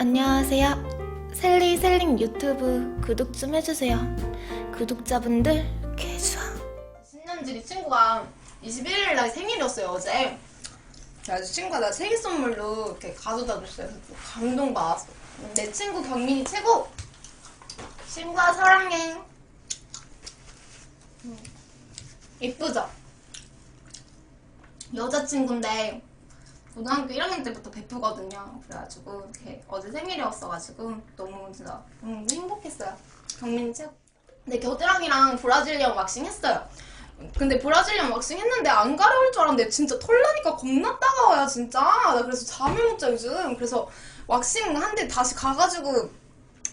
안녕하세요. 셀리 셀링 유튜브 구독 좀 해주세요. 구독자분들 개좋아. 신년지리 친구가 21일 날 생일이었어요 어제 그래서 친구가 나 생일 선물로 이렇게 가져다 줬어요 그래서 감동 받았어 내 친구 경민이 최고 친구야 사랑해 음. 이쁘죠? 여자친구인데 고등학교 1학년 때부터 베프거든요. 그래가지고 이렇게 어제 생일이었어가지고 너무 진짜 음, 행복했어요. 경민이 최고 근데 겨드랑이랑 브라질리언 왁싱 했어요. 근데 브라질리언 왁싱 했는데 안 가려울 줄 알았는데 진짜 털 나니까 겁나 따가워요 진짜. 나 그래서 잠을 못 자 요즘. 그래서 왁싱 한대 다시 가가지고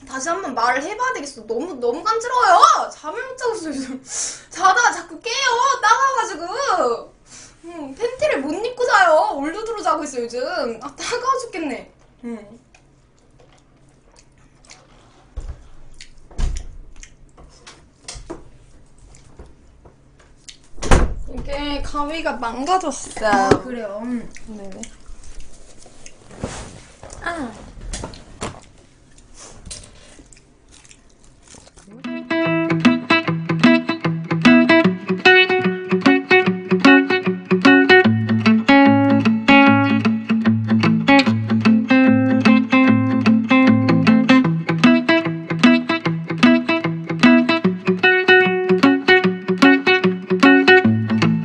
다시 한번 말을 해봐야 되겠어. 너무 너무 간지러워요. 잠을 못 자고 있어 요즘. 자다가 자꾸 깨요 따가워가지고 음, 팬티를 못 입고 자요 올두드로 자고 있어 요즘 아 따가워 죽겠네 음. 이게 가위가 망가졌어요. 아 그래요 음. 네네. 아